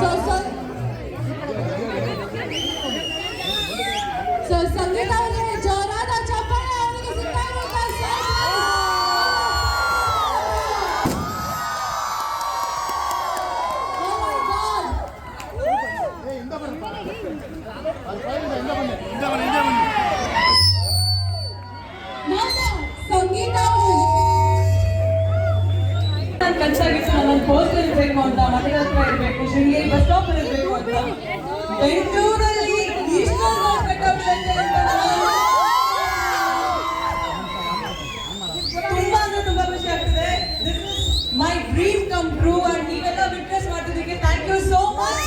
So so ಸಂಗೀತ ಅವರಿಗೆ ಜೋರಾದ ಚಪ್ಪಾಳೆ ಅವರಿಗೆ ಸಿಕ್ಕಾಗುತ್ತ Oh my God! ನಾನು ಸಂಗೀತ ಅವರು ಅಂತ ಮನೆ ಹತ್ರ ಇರಬೇಕು, ಶೃಂಗೇರಿ ಬಸ್ ಸ್ಟಾಪ್ ಇರಬೇಕು ಅಂತ. ಬೆಂಗಳೂರಲ್ಲಿ ಇಷ್ಟೊಂದು ತುಂಬಾ ಅಂದ್ರೆ ತುಂಬಾ ಖುಷಿ ಆಗ್ತಿದೆ. My dream come true and ನೀವೆಲ್ಲ ವಿಟ್ನೆಸ್ ಮಾಡಿದ್ದಕ್ಕೆ ಥ್ಯಾಂಕ್ ಯು ಸೋ ಮಚ್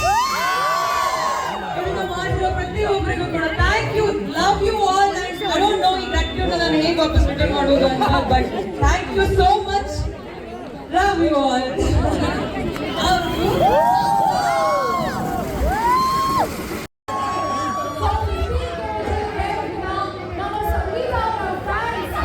ಪ್ರತಿಯೊಬ್ಬರಿಗೂ ಕೂಡ thank you love you all I don't know ಈ ನಾನು ಹೇಗೆ ವಾಪಸ್ ರಿಟರ್ನ್ ಮಾಡೋದು ಅಂತ but thank you so much love you all love you ನಮ್ಮ ಸಂಗೀತ ಅವರ ಫ್ಯಾನ್ಸ್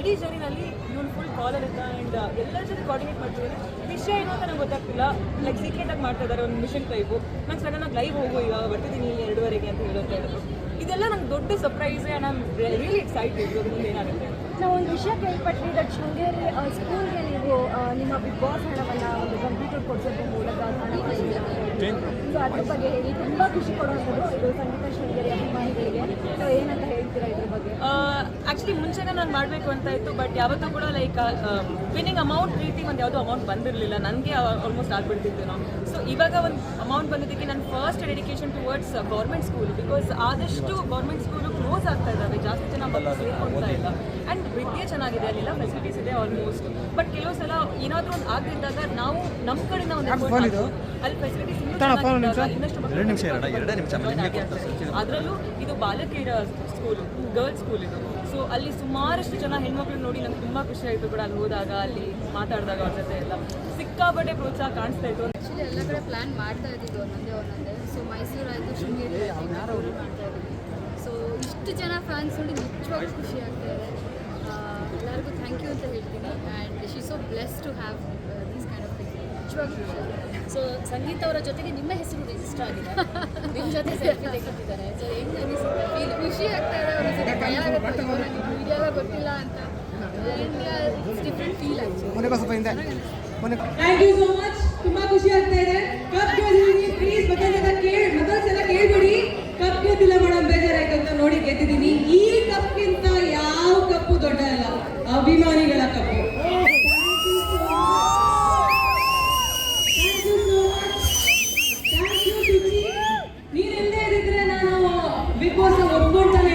ಇಡೀ ಜರ್ನಿನಲ್ಲಿ ಇವನು ಫುಲ್ ಕಾಲರ್ ಇದ್ದ ಆ್ಯಂಡ್ ಎಲ್ಲರ ಜೊತೆ ಕೋಆರ್ಡಿನೇಟ್ ಮಾಡ್ತಿದ್ದೀನಿ ವಿಷಯ ಏನು ಅಂತ ನಂಗೆ ಗೊತ್ತಾಗ್ತಿಲ್ಲ. ಲೈಕ್ ಸೀಕ್ರೆಟ್ ಆಗಿ ಮಾಡ್ತಾ ಇದ್ದಾರೆ ಒಂದು ಮಿಷನ್ ಟೈಪು ನಾನು ಸಡನ್ ಆಗಿ ಲೈವ್ ಹೋಗು ಇವಾಗ ಬರ್ತಿದ್ದೀನಿ ಎರಡುವರೆಗೆ ಅಂತ ಹೇಳೋದು ಹೇಳಿದ್ರು. ಇದೆಲ್ಲ ನಂಗೆ ದೊಡ್ಡ ಸರ್ಪ್ರೈಸ್ ನಾನು ರಿಯಲಿ ಎಕ್ಸೈಟೆಡ್ ಇವಾಗ ಮುಂದೆ ಏನಾಗುತ್ತೆ ಅಂತ. ನಾವು ಒಂದು ವಿಷಯ ಕೇಳ್ಪಟ್ವಿ ದಟ್ ಶೃಂಗೇರಿ ಸ್ಕೂಲ್ಗೆ ನೀವು ನಿಮ್ಮ ಬಿಗ್ ಬಾಸ್ ಹಣವನ್ನು ಒಂದು ಕಂಪ್ಯೂಟರ್ ಕೊಡಿಸೋದ್ರ ಮೂಲಕ. ಸೊ ಅದ್ರ ಬಗ್ಗೆ ಹೇಳಿ ತುಂಬ ಖುಷಿ ಕೊಡುವಂಥದ್ದು ಇದು ಸಂಗೀತ ಶೃಂಗೇರಿ ಏನಂತ ಹೇಳ್ತೀರಾ ಬಗ್ಗೆ? ಆ್ಯಕ್ಚುಲಿ ಮುಂಚೆನೇ ನಾನು ಮಾಡಬೇಕು ಅಂತ ಇತ್ತು ಬಟ್ ಯಾವತ್ತೂ ಕೂಡ ಲೈಕ್ ವಿನ್ನಿಂಗ್ ಅಮೌಂಟ್ ರೀತಿ ಒಂದು ಯಾವುದೋ ಅಮೌಂಟ್ ಬಂದಿರಲಿಲ್ಲ. ನನಗೆ ಆಲ್ಮೋಸ್ಟ್ ಆಗ್ಬಿಡ್ತಿತ್ತು. ನಾವು ಸೊ ಇವಾಗ ಒಂದು ಅಮೌಂಟ್ ಬಂದಿದ್ದಕ್ಕೆ ನನ್ನ first dedication towards government school because ಆದಷ್ಟು ಗೌರ್ಮೆಂಟ್ ಸ್ಕೂಲು ಕ್ಲೋಸ್ ಆಗ್ತಾ ಇದ್ದಾವೆ. ಜಾಸ್ತಿ ಜನ ಮಕ್ಕಳು ಸೇರ್ಕೊಳ್ತಾ ಇಲ್ಲ. ಆ್ಯಂಡ್ ವಿದ್ಯೆ ಚೆನ್ನಾಗಿದೆ ಅಲ್ಲಿಲ್ಲ. ಫೆಸಿಲಿಟೀಸ್ ಇದೆ ಆಲ್ಮೋಸ್ಟ್ ಬಟ್ ಕೆಲವು ಸಲ ಏನಾದರೂ ಒಂದು ಆಗದಿದ್ದಾಗ ನಾವು ನಮ್ಮ ಕಡೆಯಿಂದ ಒಂದು effort ಹಾಕ್ಬೋದು. ಅಲ್ಲಿ ಫೆಸಿಲಿಟೀಸ್ ಇನ್ನಷ್ಟು ಅದರಲ್ಲೂ ಇದು ಬಾಲಕಿಯರ ಸ್ಕೂಲ್ ಗರ್ಲ್ಸ್ ಸ್ಕೂಲ್ ಇದು. ಸೊ ಅಲ್ಲಿ ಸುಮಾರಷ್ಟು ಜನ ಹೆಣ್ಮಕ್ಳು ನೋಡಿ ನಂಗೆ ತುಂಬ ಖುಷಿ ಆಯಿತು ಕೂಡ ಅಲ್ಲಿ ಹೋದಾಗ ಅಲ್ಲಿ ಮಾತಾಡಿದಾಗ ಅವ್ರ ಜೊತೆ ಎಲ್ಲ. ಸಿಕ್ಕಾಪಟ್ಟೆ ಪ್ರೋತ್ಸಾಹ ಕಾಣಿಸ್ತಾ ಇತ್ತು. ಆ್ಯಕ್ಚುಲಿ ಎಲ್ಲ ಕಡೆ ಪ್ಲ್ಯಾನ್ ಮಾಡ್ತಾ ಇದ್ದಿದ್ದು ಒಂದೊಂದೇ ಒಂದೊಂದೇ. ಸೊ ಮೈಸೂರು ಆಯಿತು ಶೃಂಗೇರಿ ಆಯ್ತು, ಮಾಡ್ತಾ ಇದ್ದೀವಿ. ಸೊ ಇಷ್ಟು ಜನ ಫ್ಯಾನ್ಸ್ ನೋಡಿ ನಿಜವಾಗ್ಲೂ ಖುಷಿ ಆಗ್ತಾ ಇದೆ. ಎಲ್ಲರಿಗೂ ಥ್ಯಾಂಕ್ ಯು ಅಂತ ಹೇಳ್ತೀನಿ. And she so bless to have these kind of thing so Sangeetha ಅವರ ಜೊತೆಗೆ ನಿಮ್ಮ ಹೆಸರು ರಿಜಿಸ್ಟರ್ ಆಗಿದೆ. ನಿಮ್ಮ ಜೊತೆ ಸೆಲ್ಫಿ ತೆಗಿತಿದ್ದಾರೆ. ಸೊ ಹೆಂಗ್ ಅನಿಸುತ್ತೆ? ಫೀಲ್ ಖುಷಿ ಆಗ್ತಾ ಇದೆ ಅವ್ರ ಜೊತೆ. ಭಯ ವಿಡಿಯೋ ಗೊತ್ತಿಲ್ಲ ಅಂತ. ಡಿಫ್ರೆಂಟ್ ಫೀಲ್ ಆಯ್ತು. ಥ್ಯಾಂಕ್ ಯು ಸೋ ಮಚ್ ತುಂಬಾ ಖುಷಿ ಆಗ್ತಾ ಇದೆ. ಕಪ್ ಗೆದ್ದಿದ್ದೀನಿ ಪ್ಲೀಸ್ ಮತ್ತೊಂದು ಕೇಳಿ ಮತ್ತೊಂದು ಸಲ ಕೇಳ್ಬಿಡಿ. ಕಪ್ ಗೆದ್ದಿಲ್ಲ ಮೇಡಮ್ ಬೇಜಾರಾಯ್ತು ಅಂತ ನೋಡಿ ಗೆದ್ದಿದ್ದೀನಿ ಈ ಕಪ್ಗಿಂತ ಯಾವ ಕಪ್ಪು ದೊಡ್ಡ ಅಭಿಮಾನಿಗಳ ನೀನೆಲ್ಲೇ ನಾನು ಬಿಗ್ ಬಾಸ್ ಒಪ್ಕೊಳ್ತಾನೆ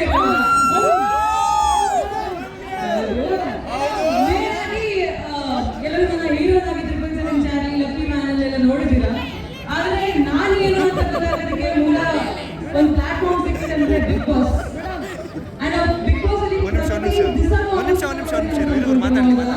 ಎಲ್ಲರೂ ನನ್ನ ನನ್ನ ಚಾನಲ್ ಲಕ್ಕಿ ಮ್ಯಾನಲ್ ಎಲ್ಲ ಆದರೆ ಆದ್ರೆ ನಾನು ಏನು ಅಂತ ಮೂಲ ಒಂದು ಪ್ಲಾಟ್ಫಾರ್ಮ್ ಸಿಕ್ಕಿದೆ ಅಂದ್ರೆ big boss Dale,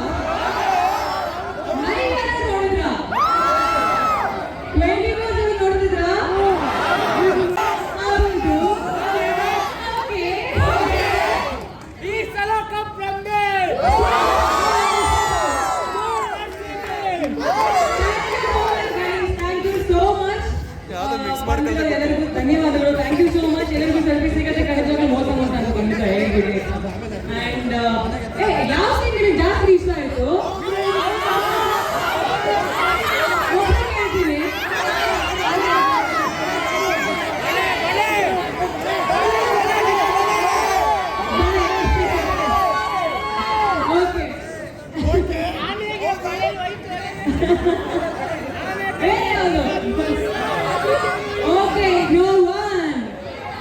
okay you one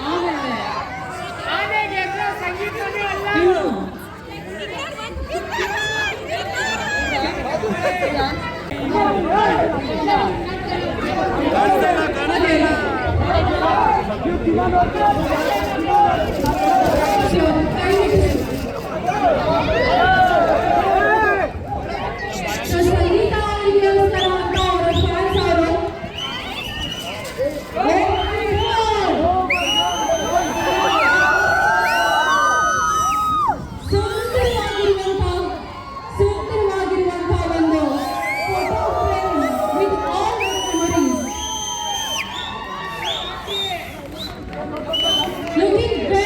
ಆಮೇಲೆ ಇವ್ನು. Não tem.